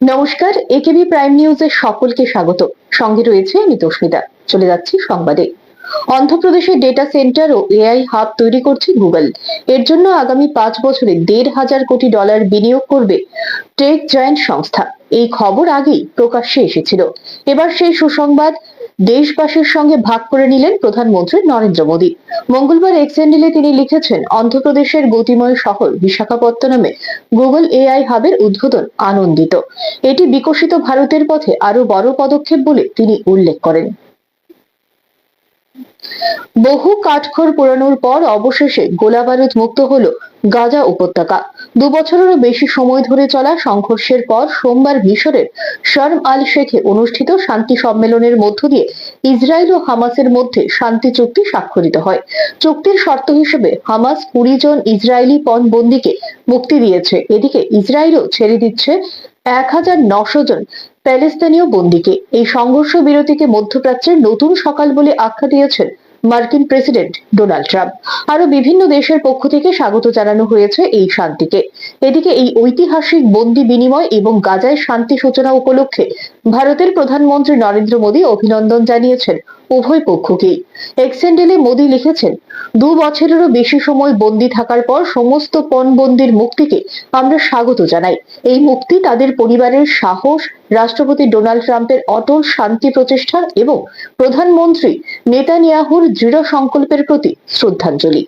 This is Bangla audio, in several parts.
নমস্কার একেবি প্রাইম নিউজে সকলকে স্বাগত। সঙ্গে রয়েছে আমি তস্মিতা চলে যাচ্ছি সংবাদে। অন্ধ্রপ্রদেশে ডেটা সেন্টার ও এআই হাব তৈরি করছে গুগল এর জন্য আগামী পাঁচ বছরে দেড় হাজার কোটি ডলার বিনিয়োগ করবে টেক জয়েন্ট সংস্থা। এই খবর আগেই প্রকাশ্যে এসেছিল। এবার সেই সুসংবাদ দেশবাসীর সঙ্গে ভাগ করে নিলেন প্রধানমন্ত্রী নরেন্দ্র মোদী। মঙ্গলবার এক তিনি লিখেছেন, অন্ধ্রপ্রদেশের গতিময় শহর বিশাখাপত্তনমে গুগল এআই হাবের উদ্বোধন আনন্দিত। এটি বিকশিত ভারতের পথে আরও বড় পদক্ষেপ বলে তিনি উল্লেখ করেন। বহু কাঠখড় পোড়ানোর পর অবশেষে গোলাবারুদ মুক্ত হলো গাজা উপত্যকা। দু বছরেরও বেশি সময় ধরে চলা সংঘর্ষের পর সোমবার মিশরের শর্ম আল শেখে অনুষ্ঠিত শান্তি সম্মেলনের মধ্য দিয়ে ইসরায়েল ও হামাসের মধ্যে শান্তি চুক্তি স্বাক্ষরিত হয়। চুক্তির শর্ত হিসেবে হামাস কুড়ি জন ইসরায়েলি পণবন্দিকে মুক্তি দিয়েছে। এদিকে ইসরায়েলও ছেড়ে দিচ্ছে এক হাজার নশো জন প্যালেস্তানীয় বন্দীকে এই সংঘর্ষ বিরতিকে মধ্যপ্রাচ্যের নতুন সকাল বলে আখ্যা দিয়েছেন মার্কিন প্রেসিডেন্ট ডোনাল্ড ট্রাম্প। আরও বিভিন্ন দেশের পক্ষ থেকে স্বাগত জানানো হয়েছে এই শান্তিকে। এদিকে এই ঐতিহাসিক বন্দি বিনিময় এবং গাজায় শান্তি সূচনা উপলক্ষে ভারতের প্রধানমন্ত্রী নরেন্দ্র মোদী অভিনন্দন জানিয়েছেন উভয় পক্ষকেই। এক্সেন্ডেলে মোদী লিখেছেন, দু বছরেরও বেশি সময় বন্দি থাকার পর সমস্ত পণবন্দির মুক্তিকে আমরা স্বাগত জানাই। এই মুক্তি তাদের পরিবারের সাহস, রাষ্ট্রপতি ডোনাল্ড ট্রাম্পের অটল শান্তি প্রচেষ্টা এবং প্রধানমন্ত্রী নেতানিয়াহুর দৃঢ় সংকল্পের প্রতি শ্রদ্ধাঞ্জলি।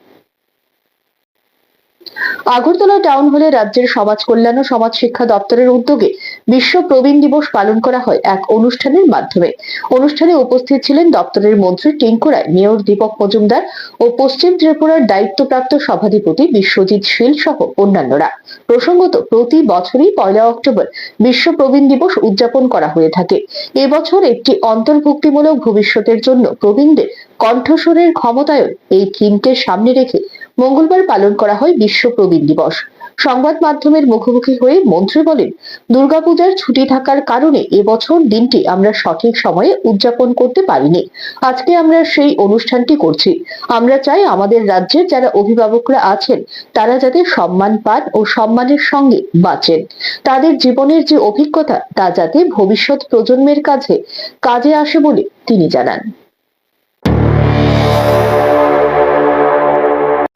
আগরতলা টাউন হলে রাজ্যের সমাজ কল্যাণ ও সমাজ শিক্ষা দপ্তরের উদ্যোগে বিশ্ব প্রবীণ দিবস পালন করা হয় এক অনুষ্ঠানের মাধ্যমে। অনুষ্ঠানে উপস্থিত ছিলেন দপ্তরের মন্ত্রী টিঙ্কু রায়, মেয়র দীপক মজুমদার ও পশ্চিম ত্রিপুরার দায়িত্বপ্রাপ্ত সভাধিপতি বিশ্বজিৎ শীল সহ অন্যান্যরা। প্রসঙ্গত, প্রতি বছরই পয়লা অক্টোবর বিশ্ব প্রবীণ দিবস উদযাপন করা হয়ে থাকে। এবছর একটি অন্তর্ভুক্তিমূলক ভবিষ্যতের জন্য প্রবীণদের কণ্ঠস্বরের ক্ষমতায়ন এই থিমকে সামনে রেখে মঙ্গলবার পালন করা হয় বিশ্ব প্রবীণ দিবস। সংবাদ মাধ্যমের মুখোমুখি হয়ে মন্ত্রী বলেন, দুর্গাপূজার ছুটি থাকার কারণে এবছর দিনটি আমরা সঠিক সময়ে উদযাপন করতে পারিনি। আজকে আমরা সেই অনুষ্ঠানটি করছি। আমরা চাই আমাদের রাজ্যের যারা অভিভাবকরা আছেন, তারা যাতে সম্মান পান ও সম্মানের সঙ্গে বাঁচেন। তাদের জীবনের যে অভিজ্ঞতা, তা যাতে ভবিষ্যৎ প্রজন্মের কাছে কাজে আসে বলে তিনি জানান।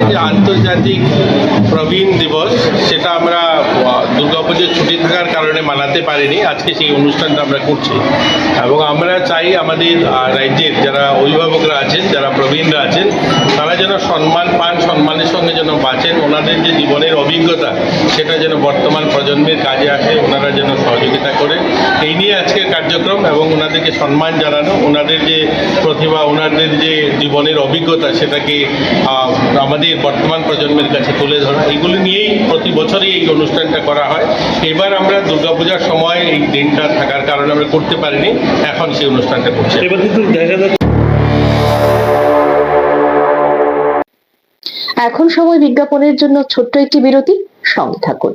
যে আন্তর্জাতিক প্রবীণ দিবস, সেটা আমরা দুর্গাপুজোর ছুটি থাকার কারণে মানাতে পারিনি। আজকে সেই অনুষ্ঠানটা আমরা করছি। এবং আমরা চাই আমাদের রাজ্যের যারা অভিভাবকরা আছেন, যারা প্রবীণরা আছেন, তারা যেন সম্মান পান, সম্মানের সঙ্গে যেন বাঁচেন। ওনাদের যে জীবনের অভিজ্ঞতা সেটা যেন বর্তমান প্রজন্মের কাজে আসে ওনারা যেন সহযোগিতা করে। এই নিয়ে আজকের কার্যক্রম এবং ওনাদেরকে সম্মান জানানো ওনাদের যে প্রতিভা ওনাদের যে জীবনের অভিজ্ঞতা সেটাকে আমাদের বর্তমান প্রজন্মের কাছে তুলে ধরা এগুলি নিয়েই প্রতি বছরই এই অনুষ্ঠানটা করা হয়। এবার আমরা দুর্গাপূজার সময় এই দিনটা থাকার কারণে আমরা করতে পারিনি এখন সেই অনুষ্ঠানটা করছি। এবার কিন্তু দেখা যাচ্ছে এখন সময় বিজ্ঞাপনের জন্য ছোট্ট একটি বিরতি। সঙ্গে থাকুন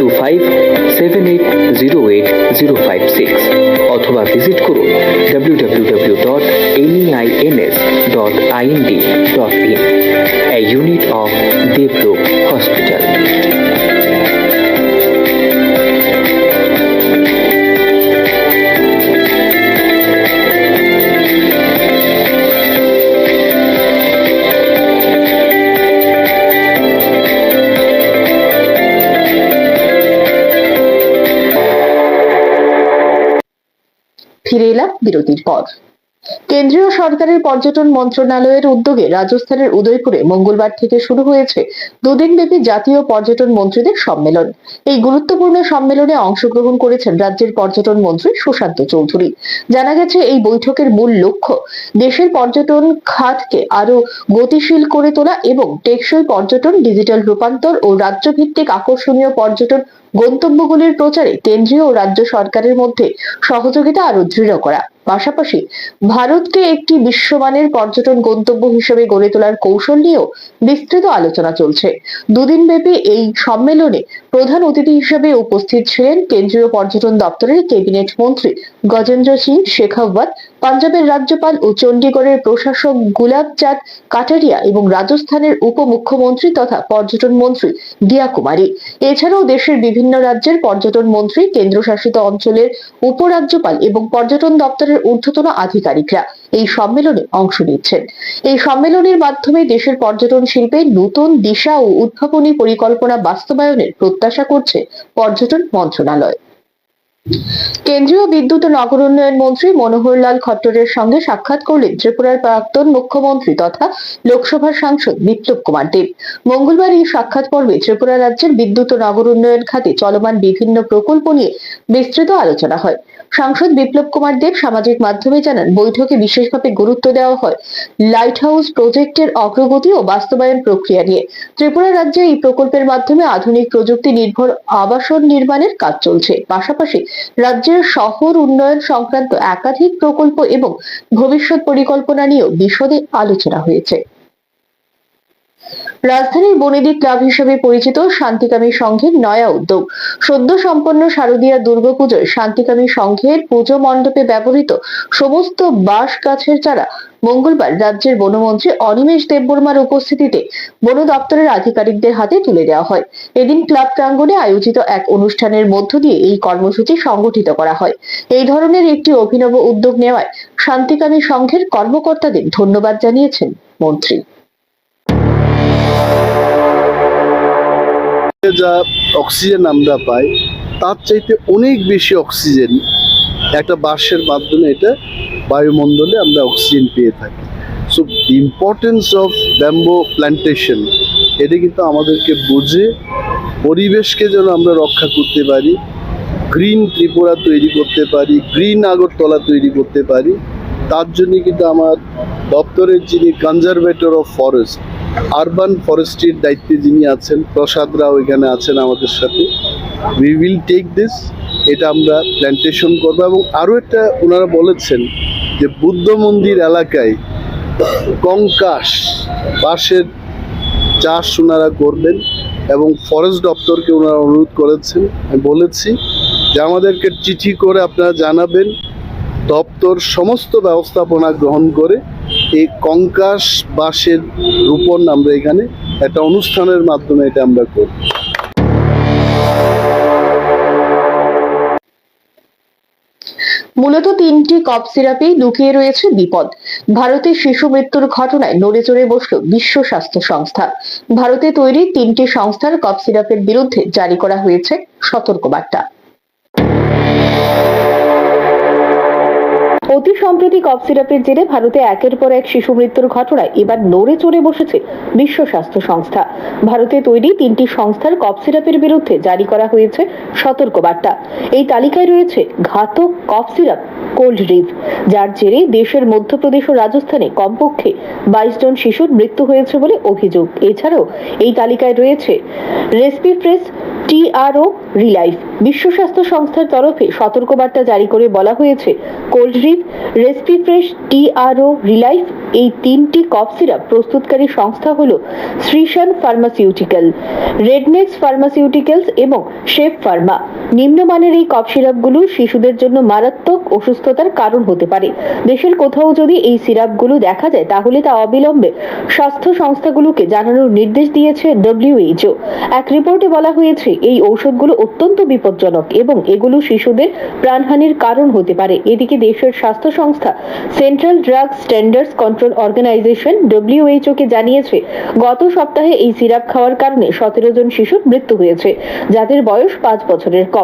two five seven eight zero eight zero five six অথবা ভিজিট করুন W W W dot NEINS dot IND dot in a unit of Devlook Hospital. ফিরে এলাম বিরতির পর। কেন্দ্রীয় সরকারের পর্যটন মন্ত্রণালয়ের উদ্যোগে রাজস্থানের উদয়পুরে মঙ্গলবার থেকে শুরু হয়েছে দুদিনব্যাপী জাতীয় পর্যটন মন্ত্রীদের সম্মেলন। এই গুরুত্বপূর্ণ সম্মেলনে অংশগ্রহণ করেছেন রাজ্যের পর্যটন মন্ত্রী সুশান্ত চৌধুরী। জানা গেছে, এই বৈঠকের মূল লক্ষ্য দেশের পর্যটন খাতকে আরও গতিশীল করে তোলা এবং টেকসই পর্যটন, ডিজিটাল রূপান্তর ও রাজ্যভিত্তিক আকর্ষণীয় পর্যটন গন্তব্যগুলির প্রচারে কেন্দ্রীয় ও রাজ্য সরকারের মধ্যে সহযোগিতা আরও দৃঢ় করা। পাশাপাশি ভারতকে একটি বিশ্বমানের পর্যটন গন্তব্য হিসেবে গড়ে তোলার কৌশল নিয়েও বিস্তৃত আলোচনা চলছে। দুদিন ব্যাপী এই সম্মেলনে প্রধান অতিথি হিসেবে উপস্থিত ছিলেন কেন্দ্রীয় পর্যটন দপ্তরের ক্যাবিনেট মন্ত্রী গজেন্দ্র সিং শেখাওয়াত পাঞ্জাবের রাজ্যপাল ও চণ্ডীগড়ের প্রশাসক গুলাব চাঁদ কাটারিয়া এবং রাজস্থানের উপমুখ্যমন্ত্রী তথা পর্যটন মন্ত্রী দিয়া কুমারী। এছাড়াও দেশের বিভিন্ন রাজ্যের পর্যটন মন্ত্রী, কেন্দ্রশাসিত অঞ্চলের উপরাজ্যপাল এবং পর্যটন দপ্তরের ঊর্ধ্বতন আধিকারিকরা এই সম্মেলনে অংশ নিচ্ছেন। এই সম্মেলনের মাধ্যমে দেশের পর্যটন শিল্পে নতুন দিশা ও উদ্ভাবনী পরিকল্পনা বাস্তবায়নের প্রত্যাশা করছে পর্যটন মন্ত্রণালয়। কেন্দ্রীয় বিদ্যুৎ ও নগর উন্নয়ন মন্ত্রী মনোহরলাল খট্টরের সঙ্গে সাক্ষাৎ করলেন ত্রিপুরার প্রাক্তন মুখ্যমন্ত্রী তথা লোকসভার সাংসদ বিপ্লব কুমার দেব। মঙ্গলবার এই সাক্ষাৎ পর্বে ত্রিপুরা রাজ্যের বিদ্যুৎ ও নগর উন্নয়ন খাতে চলমান বিভিন্ন প্রকল্প নিয়ে বিস্তৃত আলোচনা হয়। সাংসদ বিপ্লব কুমার দেব সামাজিক মাধ্যমে জানান, বৈঠকে বিশেষভাবে গুরুত্ব দেওয়া হয় লাইট হাউস প্রজেক্টের অগ্রগতি ও বাস্তবায়ন প্রক্রিয়া নিয়ে। ত্রিপুরা রাজ্যে এই প্রকল্পের মাধ্যমে আধুনিক প্রযুক্তি নির্ভর আবাসন নির্মাণের কাজ চলছে। পাশাপাশি রাজ্যের শহর উন্নয়ন সংক্রান্ত একাধিক প্রকল্প এবং ভবিষ্যৎ পরিকল্পনা নিয়েও বিশদে আলোচনা হয়েছে। রাজধানীর বনেদি ক্লাব হিসেবে পরিচিত শান্তিকামী সংঘের নয়া উদ্যোগ। সদ্য সম্পন্ন শারদীয়া দুর্গাপুজোয় শান্তিকামী সংঘের পুজো মণ্ডপে ব্যবহৃত সমস্ত বাঁশ গাছের চারা মঙ্গলবার রাজ্যের বনমন্ত্রী অনিমেষ দেববর্মার উপস্থিতিতে বন দপ্তরের আধিকারিকদের হাতে তুলে দেওয়া হয়। এদিন ক্লাব প্রাঙ্গণে আয়োজিত এক অনুষ্ঠানের মধ্য দিয়ে এই কর্মসূচি সংগঠিত করা হয়। এই ধরনের একটি অভিনব উদ্যোগ নেওয়ায় শান্তিকামী সংঘের কর্মকর্তাদের ধন্যবাদ জানিয়েছেন মন্ত্রী। যা অক্সিজেন আমরা পাই, তার চাইতে অনেক বেশি অক্সিজেন একটা বাঁশের মাধ্যমে এটা বায়ুমণ্ডলে আমরা অক্সিজেন পেয়ে থাকি। So importance of bamboo plantation এটা কিন্তু আমাদেরকে বুঝে পরিবেশকে যেন আমরা রক্ষা করতে পারি গ্রিন ত্রিপুরা তৈরি করতে পারি গ্রিন আগরতলা তৈরি করতে পারি, তার জন্য কিন্তু আমার দপ্তরের যিনি কনজারভেটর অফ ফরেস্ট আরবান ফরেস্ট্রির দায়িত্বে যিনি আছেন প্রসাদ রাও এখানে আছেন আমাদের সাথে। উই উইল টেক দিস এটা আমরা প্ল্যান্টেশন করব এবং আরও একটা ওনারা বলেছেন যে বুদ্ধ মন্দির এলাকায় কঙ্কাশ বাঁশের চাষ ওনারা করবেন এবং ফরেস্ট দপ্তরকে ওনারা অনুরোধ করেছেন। আমি বলেছি যে আমাদেরকে চিঠি করে আপনারা জানাবেন, দপ্তর সমস্ত ব্যবস্থাপনা গ্রহণ করে এই কঙ্কাশ বাঁশের রোপণ আমরা এখানে। একটা অনুষ্ঠানের মাধ্যমে এটা আমরা করব। মূলত তিনটি কপ সিরাপেই লুকিয়ে রয়েছে বিপদ। ভারতে শিশু মৃত্যুর ঘটনায় নড়ে চড়ে বসল বিশ্ব স্বাস্থ্য সংস্থা। ভারতে তৈরি তিনটি সংস্থার কপ সিরাপের বিরুদ্ধে জারি করা হয়েছে সতর্কবার্তা। অতি সম্প্রতি কফ সিরাপের জেরে ভারতে একের পর এক শিশু মৃত্যুর ঘটনায় এবার নড়ে চড়ে বসেছে বিশ্ব স্বাস্থ্য সংস্থা। ভারতে তৈরি তিনটি সংস্থার কফ সিরাপের বিরুদ্ধে জারি করা হয়েছে সতর্কবার্তা। এই তালিকায় রয়েছে ঘাতক কফ সিরাপ কোল্ড রিভ যার জেরে দেশের মধ্যপ্রদেশ ও রাজস্থানে কমপক্ষে বাইশ জন শিশুর মৃত্যু হয়েছে বলে অভিযোগ। এছাড়াও এই তালিকায় রয়েছে রেসপিপ্রেস টিআরও রিলাইফ বিশ্ব স্বাস্থ্য সংস্থার তরফে সতর্কবার্তা জারি করে বলা হয়েছে কোল্ড ড্রিপ রেসপিফ্রেশ টিআরও রিলাইফ, এই তিনটি কফ সিরাপ প্রস্তুতকারী সংস্থা হল শ্রীশান ফার্মাসিউটিক্যাল রেডনেক্স ফার্মাসিউটিক্যালস এবং শেফ ফার্মা। নিম্নমানের এই কফ সিরাপগুলো শিশুদের জন্য মারাত্মক অসুস্থতার কারণ হতে পারে। দেশের কোথাও যদি এই সিরাপগুলো দেখা যায়, তাহলে তা অবিলম্বে স্বাস্থ্য সংস্থাগুলোকে জানানোর নির্দেশ দিয়েছে ডব্লিউএইচও এক রিপোর্টে বলা হয়েছে, এই ঔষধগুলো অত্যন্ত বিপজ্জনক এবং এগুলো শিশুদের প্রাণহানির কারণ হতে পারে। এদিকে দেশের স্বাস্থ্য সংস্থা central drug standards control organisation WHO কে জানিয়েছে, গত সপ্তাহে এই সিরাপ খাওয়ার কারণে সতেরো জন শিশুর মৃত্যু হয়েছে, যাদের বয়স পাঁচ বছরের কম।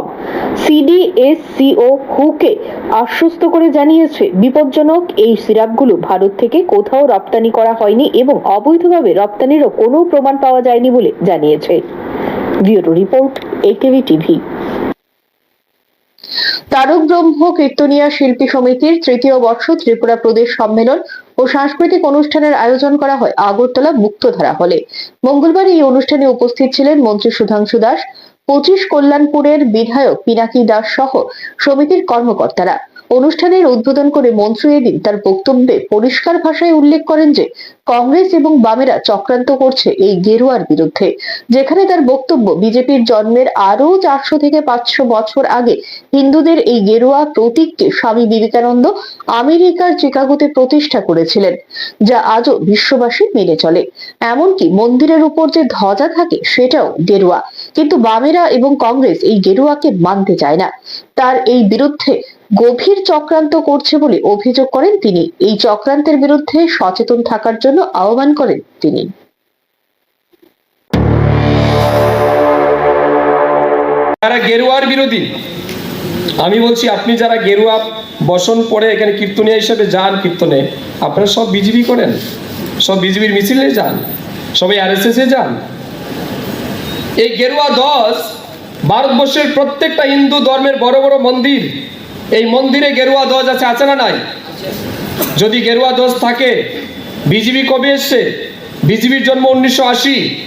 সিডিএসসিও হুকে আশ্বস্ত করে জানিয়েছে, বিপজ্জনক এই সিরাপগুলো ভারত থেকে কোথাও রপ্তানি করা হয়নি এবং অবৈধভাবে রপ্তানিরও কোনো প্রমাণ পাওয়া যায়নি বলে জানিয়েছে। Bureau report AKV TV. Tarak Brahma Kirtaniya শিল্পী সমিতির তৃতীয় বর্ষ ত্রিপুরা প্রদেশ সম্মেলন ও সাংস্কৃতিক অনুষ্ঠানের আয়োজন করা হয় আগরতলা মুক্তধারা হলে। মঙ্গলবার এই অনুষ্ঠানে উপস্থিত ছিলেন মন্ত্রী সুধাংশু দাস পঁচিশ কল্যাণপুরের বিধায়ক পিনাকি দাস সহ সমিতির কর্মকর্তারা। অনুষ্ঠানের উদ্বোধন করে মন্ত্রী এদিন তার বক্তব্যে পরিষ্কার ভাষায় উল্লেখ করেন যে, কংগ্রেস এবং বামেরা চক্রান্ত করছে এই গেরুয়ার বিরুদ্ধে, যেখানে তার বক্তব্য বিজেপির জন্মের আরও চারশো থেকে পাঁচশো বছর আগে হিন্দুদের এই গেরুয়া প্রতীককে স্বামী বিবেকানন্দ আমেরিকার চিকাগোতে প্রতিষ্ঠা করেছিলেন, যা আজও বিশ্ববাসী মেনে চলে। এমনকি মন্দিরের উপর যে ধ্বজা থাকে সেটাও গেরুয়া। কিন্তু বামেরা এবং কংগ্রেস এই গেরুয়াকে মানতে চায় না। তার এই বিরুদ্ধে গভীর চক্রান্ত করছে বলে অভিযোগ করেন তিনি। এই চক্রান্তের বিরুদ্ধে সচেতন থাকার জন্য আহ্বান করেন তিনি। যারা গেরুয়ার বিরোধী, আমি বলছি, আপনি যারা গেরুয়া বসন পরে এখানে কীর্তনিয়া হিসেবে যান কীর্তনে, আপনারা সব বিজেপি করেন। সব বিজেপির মিছিলে যান। সবাই আর এস এ যান। এই গেরুয়া দশ ভারতবর্ষের প্রত্যেকটা হিন্দু ধর্মের বড় বড় মন্দির এই মন্দিরে গেরুয়া দজ আছে আছে না নাই? যদি গেরুয়া দোষ থাকে বিজেপি কবে এসছে? বিজেপির জন্ম উনিশশো আশি।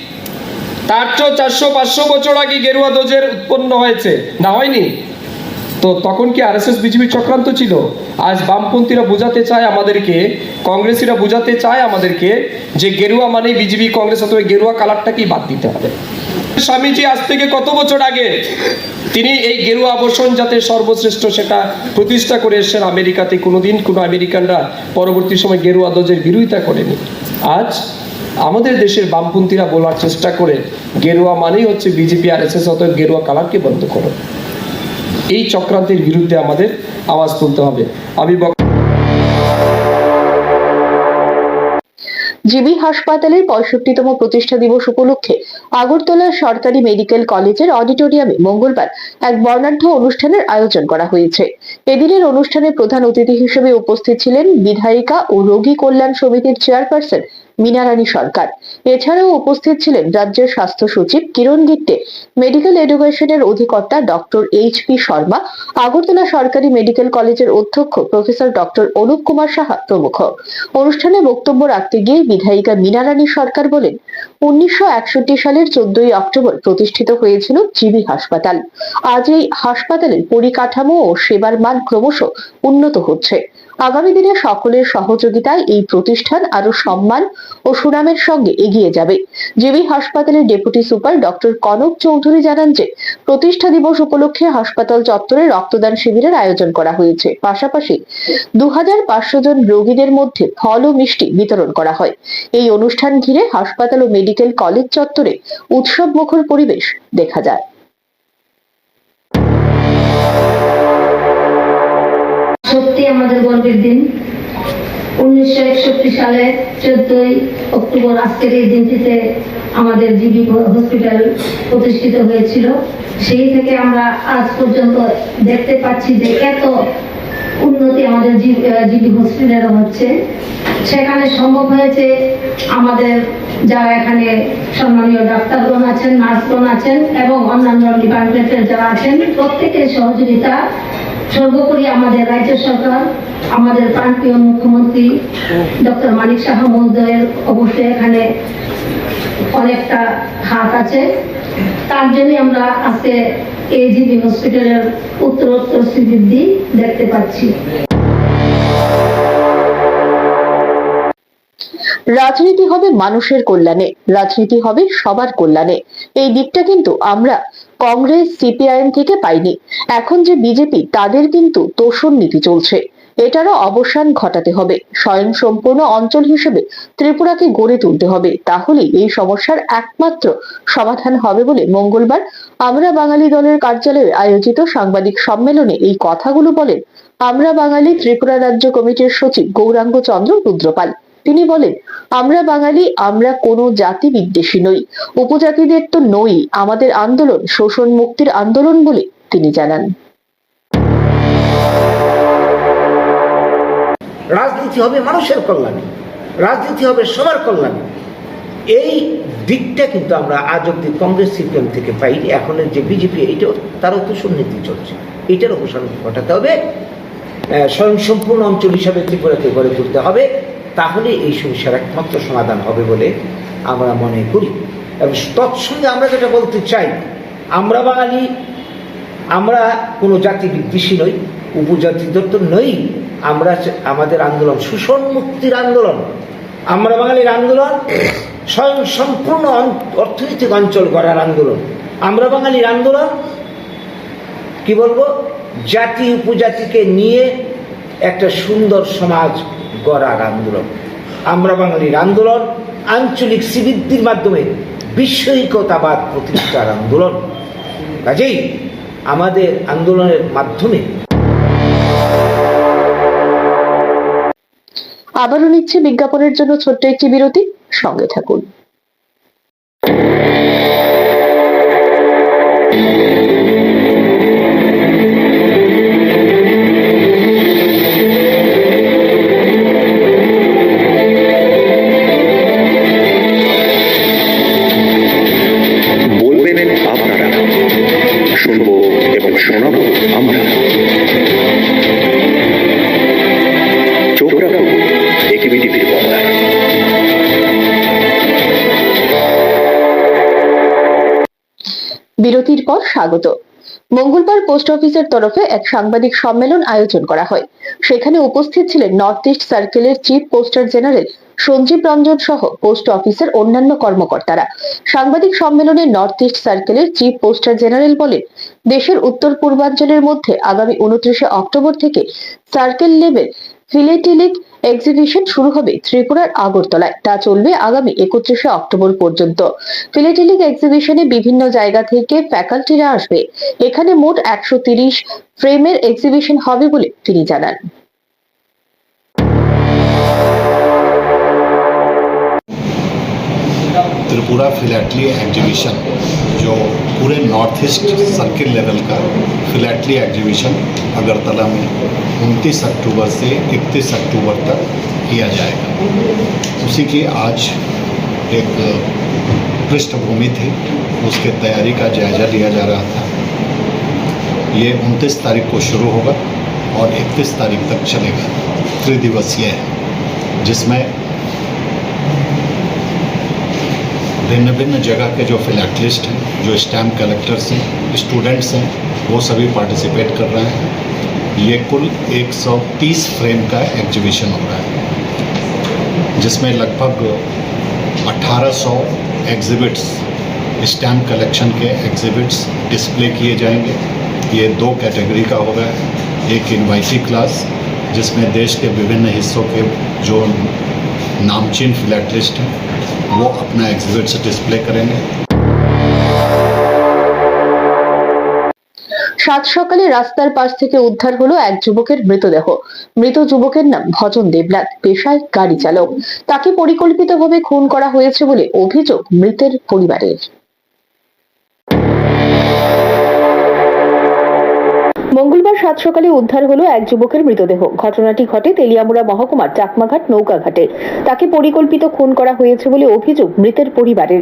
তার চারশো, পাঁচশো বছর আগে গেরুয়া দোজের উৎপন্ন হয়েছে। না হয়নি? তো তখন কি আরএসএস বিজেপি চক্রান্ত ছিল? আজ বামপন্থীরা বোঝাতে চায় আমাদেরকে, কংগ্রেসিরা বোঝাতে চায় আমাদেরকে যে গেরুয়া মানে বিজেপি কংগ্রেস, অথবা গেরুয়া কালারটাকেই বাদ দিতে হবে। স্বামীজি আজ থেকে কত বছর আগে তিনি এই গেরুয়া আবর্ষণ যাতে সর্বশ্রেষ্ঠ সেটা প্রতিষ্ঠা করে এসেছেন আমেরিকাতে, কোনোদিন কোনো আমেরিকানরা পরবর্তী সময় গেরুয়া দজের বিরোধিতা করেনি। আজ আমাদের দেশের বামপন্থীরা বলার চেষ্টা করে, গেরুয়া মানেই হচ্ছে বিজেপি আর এস এস অতএব গেরুয়া কালারকে বন্ধ করো। এই চক্রান্তের বিরুদ্ধে আমাদের আওয়াজ তুলতে হবে। আমি জিবি হাসপাতালের পঁয়ষট্টিতম প্রতিষ্ঠা দিবস উপলক্ষে আগরতলা সরকারি মেডিকেল কলেজের অডিটোরিয়ামে মঙ্গলবার এক বর্ণাঢ্য অনুষ্ঠানের আয়োজন করা হয়েছে। এদিনের অনুষ্ঠানে প্রধান অতিথি হিসেবে উপস্থিত ছিলেন বিধায়িকা ও রোগী কল্যাণ সমিতির চেয়ারপারসন মিনারানী সরকার। এছাড়াও উপস্থিত ছিলেন রাজ্যের স্বাস্থ্য সচিব কিরণ গিত্তে মেডিকেল এডুকেশনের অধিকর্তা doctor H P Sharma, Agartala সরকারি মেডিকেল কলেজের অধ্যক্ষ প্রফেসর ডক্টর অনুপ কুমার সাহা প্রমুখ। অনুষ্ঠানে বক্তব্য রাখতে গিয়ে বিধায়িকা মীনারানী সরকার বলেন, উনিশশো একষট্টি সালের চোদ্দই অক্টোবর প্রতিষ্ঠিত হয়েছিল জিবি হাসপাতাল। আজ এই হাসপাতালের পরিকাঠামো ও সেবার মান ক্রমশ উন্নত হচ্ছে। আগামী দিনে সকলের সহযোগিতায় এই প্রতিষ্ঠান আরও সম্মান ও সুনামের সঙ্গে এগিয়ে যাবে। জিবি হাসপাতালের deputy super doctor Kanak Chowdhury জানান যে, প্রতিষ্ঠা দিবস উপলক্ষে হাসপাতাল চত্বরে রক্তদান শিবিরের আয়োজন করা হয়েছে। পাশাপাশি দু হাজার পাঁচশো জন রোগীদের মধ্যে ফল ও মিষ্টি বিতরণ করা হয়। এই অনুষ্ঠান ঘিরে হাসপাতাল ও মেডিকেল কলেজ চত্বরে উৎসব মুখর পরিবেশ দেখা যায়। সত্যি আমাদের গর্বের দিন। উনিশশো একষট্টি সালে চোদ্দই অক্টোবর আজকের এই দিনটিতে আমাদের জিবি হসপিটাল প্রতিষ্ঠিত হয়েছিল। সেই থেকে আমরা আজ পর্যন্ত দেখতে পাচ্ছি যে এত উন্নতি আমাদের জিবি হসপিটালে হচ্ছে। সেখানে সম্ভব হয়েছে আমাদের যারা এখানে সম্মানীয় ডাক্তারগণ আছেন, নার্সগণ আছেন এবং অন্যান্য ডিপার্টমেন্টের যারা আছেন, প্রত্যেকের সহযোগিতা সর্বোপরি আমাদের রাজ্য সরকার, আমাদের প্রান্তীয় মুখ্যমন্ত্রী ডক্টর মানিক শাহ মহোদয়ের অবশ্যই এখানে অনেকটা হাত আছে। তার জন্য আমরা আজকে এজিবি হসপিটালের উত্তরোত্তর শ্রীবৃদ্ধি দেখতে পাচ্ছি। রাজনীতি হবে মানুষের কল্যাণে, রাজনীতি হবে সবার কল্যাণে। এই দিকটা কিন্তু আমরা কংগ্রেস, সিপিআইএম থেকে পাইনি এখন যে বিজেপি, তাদের কিন্তু তোষণ নীতি চলছে। এটারও অবসান ঘটাতে হবে। স্বয়ং সম্পূর্ণ অঞ্চল হিসেবে ত্রিপুরাকে গড়ে তুলতে হবে। তাহলেই এই সমস্যার একমাত্র সমাধান হবে বলে মঙ্গলবার আমরা বাঙালি দলের কার্যালয়ে আয়োজিত সাংবাদিক সম্মেলনে এই কথাগুলো বলেন। আমরা বাঙালি ত্রিপুরা রাজ্য কমিটির সচিব গৌরাঙ্গ চন্দ্র রুদ্রপাল। তিনি বলেন, আমরা বাঙালি, আমরা কোনো জাতি বিদ্বেষী নই। উপজাতিদের তো নই, আমাদের আন্দোলন শোষণ মুক্তির আন্দোলন বলে তিনি জানান। রাজনীতি হবে মানুষের কল্যাণে, রাজনীতি হবে সবার কল্যাণে। এই দিকটা কিন্তু আমরা আজ অব্দি কংগ্রেস সিপিএম থেকে পাইনি এখনের যে বিজেপি এইটাও তারও তো সুনীতি চলছে। এটার অবসান ঘটাতে হবে। স্বয়ংসম্পূর্ণ অঞ্চল হিসাবে ত্রিপুরাকে গড়ে তুলতে হবে। তাহলে এই সমস্যার একমাত্র সমাধান হবে বলে আমরা মনে করি। এবং তৎসঙ্গে আমরা যেটা বলতে চাই, আমরা বাঙালি, আমরা কোনো জাতি বিদ্বেষী নই, উপজাতিদের তো নই, আমরা আমাদের আন্দোলন শোষণ মুক্তির আন্দোলন, আমরা বাঙালির আন্দোলন স্বয়ং সম্পূর্ণ অর্থনৈতিক অঞ্চল গড়ার আন্দোলন, আমরা বাঙালির আন্দোলন, কি বলব, জাতি উপজাতিকে নিয়ে একটা সুন্দর সমাজ গড়ার আন্দোলন। আমরা বাঙালির আন্দোলন, আঞ্চলিক শ্রীবৃদ্ধির মাধ্যমে বিশ্বৈকতাবাদ প্রতিষ্ঠার আন্দোলন। কাজেই আমাদের আন্দোলনের মাধ্যমে আবারও নিচ্ছে বিজ্ঞাপনের জন্য ছোট্ট একটি বিরতি। সঙ্গে থাকুন। বিরতির পর স্বাগত। মঙ্গলবার পোস্ট অফিসের তরফে এক সাংবাদিক সম্মেলন আয়োজন করা হয়। সেখানে উপস্থিত ছিলেন নর্থ ইস্ট সার্কেলের chief postmaster general Sanjeev Ranjan সহ পোস্ট অফিসের অন্যান্য কর্মকর্তারা। সাংবাদিক সম্মেলনে নর্থ ইস্ট সার্কেলের চিফ পোস্টার জেনারেল বলেন দেশের উত্তর পূর্বাঞ্চলের মধ্যে আগামী উনত্রিশে অক্টোবর থেকে সার্কেল লেভেল ফিলেটিলিক এক্সিবিশন শুরু হবে ত্রিপুরার আগরতলায়। তা চলবে আগামী একত্রিশে অক্টোবর পর্যন্ত। ফিলেটিলিক এক্সিবিশনে বিভিন্ন জায়গা থেকে ফ্যাকাল্টিরা আসবে। এখানে মোট একশো তিরিশ ফ্রেমের এক্সিবিশন হবে বলে তিনি জানান। Tripura philately exhibition. जो पूरे नॉर्थ ईस्ट सर्किल लेवल का फिलैटली एग्जीबिशन अगरतला में 29 अक्टूबर से 31 अक्टूबर तक किया जाएगा। उसी की आज एक पृष्ठभूमि थी, उसके तैयारी का जायज़ा लिया जा रहा था। ये 29 तारीख को शुरू होगा और 31 तारीख तक चलेगा। त्रिदिवसीय है, जिसमें भिन्न भिन्न जगह के जो फिलैटलिस्ट हैं, जो स्टैम्प कलेक्टर्स हैं स्टूडेंट्स हैं, वो सभी पार्टिसिपेट कर रहे हैं। ये कुल 130 फ्रेम का एग्जीबिशन हो रहा है, जिसमें लगभग 1800 एग्जिबिट्स स्टैम्प कलेक्शन के एग्जिबिट्स डिस्प्ले किए जाएँगे। ये दो कैटेगरी का होगा एक इनवाइसी क्लास जिसमें देश के विभिन्न हिस्सों के जो नामचीन फिलैटलिस्ट हैं वो अपना एग्जिबिट्स डिस्प्ले करेंगे সাত সকালে রাস্তার পাশ থেকে উদ্ধার হলো এক যুবকের মৃতদেহ মৃত যুবকের নাম ভজন দেবনাথ পেশায় গাড়ি চালক তাকে পরিকল্পিতভাবে খুন করা হয়েছে বলে অভিযোগ মৃতের পরিবারের মঙ্গলবার সাত সকালে উদ্ধার হলো এক যুবকের মৃতদেহ। ঘটনাটি ঘটে তেলিয়ামুড়া মহকুমার চাকমাঘাট নৌকাঘাটে। তাকে পরিকল্পিত খুন করা হয়েছে বলে অভিযোগ মৃতের পরিবারের।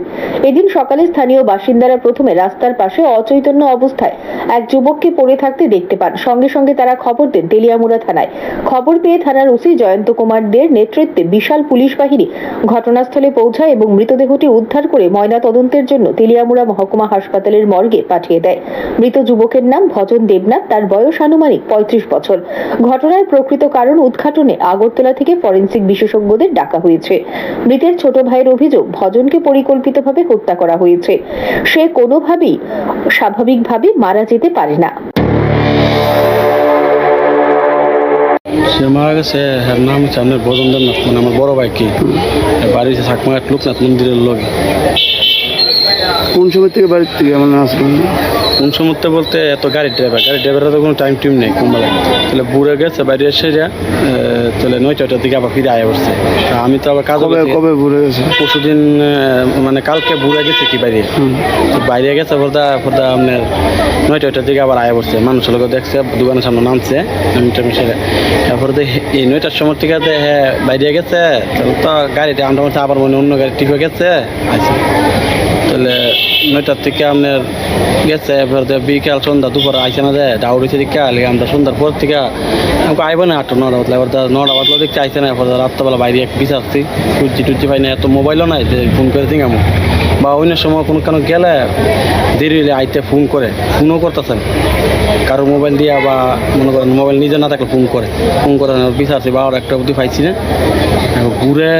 এদিন সকালে স্থানীয় বাসিন্দারা প্রথমে রাস্তার পাশে অচৈতন্য অবস্থায় এক যুবককে পড়ে থাকতে দেখতে পান। সঙ্গে সঙ্গে তারা খবর দেন তেলিয়ামুড়া থানায়। খবর পেয়ে থানার ওসি জয়ন্ত কুমার দের নেতৃত্বে বিশাল পুলিশ বাহিনী ঘটনাস্থলে পৌঁছায় এবং মৃতদেহটি উদ্ধার করে ময়না তদন্তের জন্য তেলিয়ামুড়া মহকুমা হাসপাতালের মর্গে পাঠিয়ে দেয়। মৃত যুবকের নাম ভজন দেবনাথ, তার বয়স আনুমানিক পঁয়ত্রিশ বছর। ঘটনার প্রকৃত কারণ উদ্ঘাটনে আগরতলা থেকে ফরেন্সিক বিশেষজ্ঞদের ডাকা হয়েছে। মৃতের ছোট ভাইয়ের অভিযোগ, ভজনকে পরিকল্পিতভাবে হত্যা করা হয়েছে। সে কোনোভাবেই স্বাভাবিকভাবে মারা যেতে পারে না। সে মারা গেছে এর নাম হচ্ছে আপনার বজনদার নাথ মানে আমার বড় ভাই কি? বাড়ি সাকমাঘাট লোকনাথ মন্দিরের লগে কোন সময় থেকে বাড়ির থেকে মানে আসবেন? কোন সমুদ্রে বলতে এত গাড়ির ড্রাইভার গাড়ির ড্রাইভারের তো কোনো টাইম টিম নেই কোনবেলা তাহলে বুড়ে গেছে বাইরে এসে যা তাহলে নয়টাটার দিকে আবার ফিরে আয় পড়ছে আমি তো আবার কাজ কবে কবে ঘুরে গেছে? পরশুদিন মানে কালকে বুড়ে গেছে কি বাইরে বাইরে গেছে পর্দা পর্দা আপনার নয়টাটার দিকে আবার আয়া পড়ছে মানুষের লোক দেখছে দোকানের সামনে নামছে তারপরে তো হে- এই নয়টার সময় থেকে হ্যাঁ বাইরে গেছে তো গাড়িটা আমরা আবার মনে অন্য গাড়ি ঠিক হয়ে গেছে আচ্ছা তাহলে নয়টার থেকে আপনার গেছে এবার বিকাল, সন্ধ্যা, দুপুর আইসে না দেয় ডাউর হয়েছে দিকে আমরা সন্ধ্যার পর থেকে আমাকে আইব না আটটা নটা বাতলা এবার নটা বাতলা দেখতে আইসে না তো রাত্রবেলা বাইরে এক বিচারছি, টুজি টুচি পাই না, এত মোবাইলও নাই ফোন করে দিই আমি বা অন্য সময় কোনো কেন গেলে দেরি হলে আইতে ফোন করে ফোনও করতেছেন কারও মোবাইল দিয়া বা মনে করেন মোবাইল নিজে না থাকলে ফোন করে। ফোন করে না বা বারো একটা অবধি পাইছি না। ঘুরে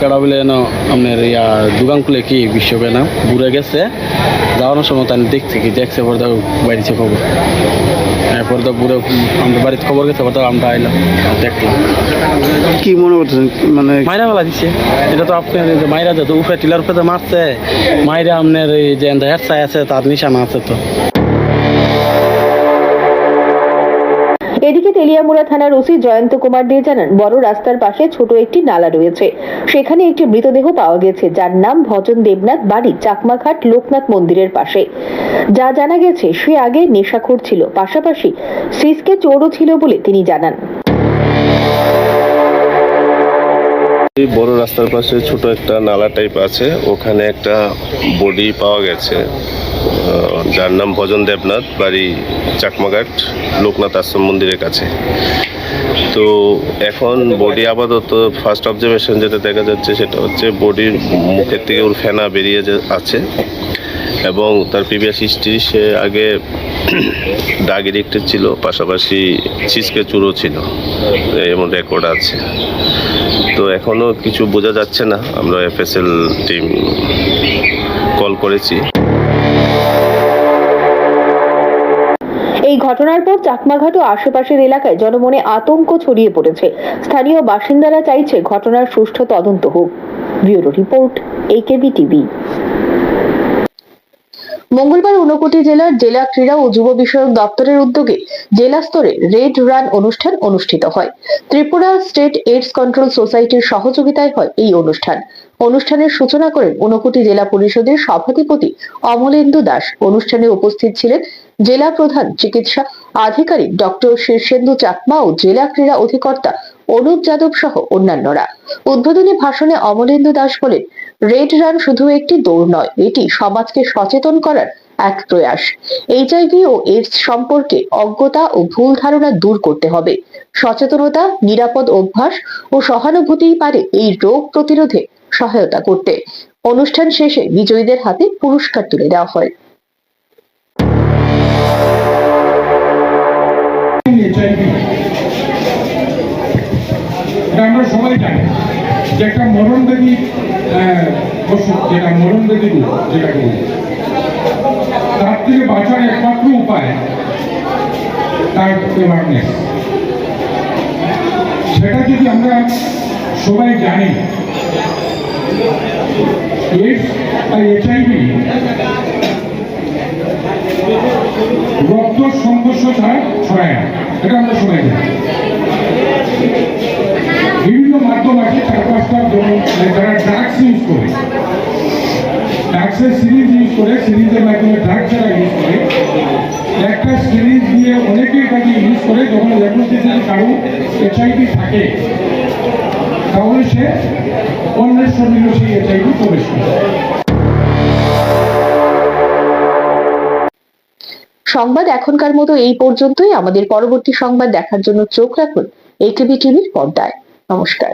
কেডা বলে না আপনার ইয়া দোকান খুলে কি বিশ্বকে না ঘুরে গেছে। যাওয়ানোর সময় তাই দেখছি কি দেখছে পরে তো বাড়িছে খবর। এরপর তো ঘুরে আমাদের বাড়িতে খবর গেছে পরে আমরা আইলাম দেখলাম। কি মনে করতেছেন? মানে মাইরা মেলা দিচ্ছে এটা তো আপনার যে মাইরা যত উপরে টিলার উপরে তো মারছে। মাইরা আপনার এই যে হেড আছে, তার নিশানা আছে তো। এদিকে তেলিয়ামুড়া থানার ওসি জয়ন্ত কুমার দে জানান, বড় রাস্তার পাশে ছোট একটি নালা রয়েছে। সেখানে একটি মৃতদেহ পাওয়া গেছে, যার নাম ভজন দেবনাথ বাড়ি, চাকমাঘাট লোকনাথ মন্দিরের পাশে। যা জানা গেছে, সে আগে নেশাখোর ছিল। পাশাপাশি সিসকে চোরও ছিল বলে তিনি জানান। এই বড় রাস্তার পাশে ছোট একটা নালা টাইপ আছে। ওখানে একটা বডি পাওয়া গেছে। যার নাম ভজন দেবনাথ, বাড়ি চাকমাঘাট, লোকনাথ আশ্রম মন্দিরের কাছে। তো এখন বডি আপাতত ফার্স্ট অবজারভেশন যেটা দেখা যাচ্ছে সেটা হচ্ছে বডির মুখের থেকে ওর ফেনা বেরিয়ে আছে এবং তার প্রিভিয়াস হিস্ট্রি সে আগে ডাগ এডিক্টেড ছিল, পাশাপাশি ছিসকে চুরো ছিল। এমন রেকর্ড আছে। তো এখনও কিছু বোঝা যাচ্ছে না। আমরা এফএসএল টিম কল করেছি। এই ঘটনার পর চাকমাঘাট ও আশেপাশের এলাকায় জনমনে আতঙ্ক ছড়িয়ে পড়েছে। স্থানীয় বাসিন্দারা চাইছে ঘটনার সুষ্ঠু তদন্ত হোক। Bureau report A AKB TV মঙ্গলবার ঊনকোটি জেলার জেলা ক্রীড়া ও যুব বিষয়ক দপ্তরের উদ্যোগে জেলা স্তরে রেড রান অনুষ্ঠান অনুষ্ঠিত হয়। ত্রিপুরা স্টেট এইডস কন্ট্রোল সোসাইটির সহযোগিতায় হয় এই অনুষ্ঠান। অনুষ্ঠানের সূচনা করেন ঊনকোটি জেলা পরিষদের সভাধিপতি অমলেন্দু দাস। অনুষ্ঠানে উপস্থিত ছিলেন জেলা প্রধান চিকিৎসা আধিকারিক ডক্টর শীর্ষেন্দু চাকমা ও জেলা ক্রীড়া অধিকর্তা অনুপ যাদব সহ অন্যান্যরা। উদ্বোধনী ভাষণে অমলেন্দু দাস বলেন, রেড রান শুধু একটি দৌড় নয়, এটি সমাজকে সচেতন করার এক প্রয়াস। এইচআইভি ও এইডস সম্পর্কে অজ্ঞতা ও ভুল ধারণা দূর করতে হবে। সচেতনতা, নিরাপদ অভ্যাস ও সহানুভূতিই পারে এই রোগ প্রতিরোধে সহায়তা করতে। অনুষ্ঠান শেষে বিজয়ীদের হাতে পুরস্কার তুলে দেওয়া হয়। আমরা সবাই জানি যে একটা মরণবেদী আহ, ওষুধ যেটা মরণবেদী রোগ যেটাকে বলি। তার থেকে বাঁচার একমাত্র উপায় তার অ্যাওয়ারনেস সেটা যদি আমরা সবাই জানি এইচআইভি রক্ত সংঘর্ষ ছাড়া ছড়ায় না। এটা আমরা সবাই জানি। বিভিন্ন মাধ্যম আছে চার পাঁচটা যেমন যারা ড্রাগস ইউজ করে ড্রাগসের সিরিজ ইউজ করে সিরিজের মাধ্যমে ড্রাগ যারা ইউজ করে, একটা সিরিজ দিয়ে অনেকে এটাকে ইউজ করে যখন যদি কারও এইচআইভি থাকে, তাহলে সে অন্যের শরীরে সেই এইচআইভি প্রবেশ করে। সংবাদ এখনকার মতো এই পর্যন্তই। আমাদের পরবর্তী সংবাদ দেখার জন্য চোখ রাখুন। একেবি টিভির পর্দায়। নমস্কার।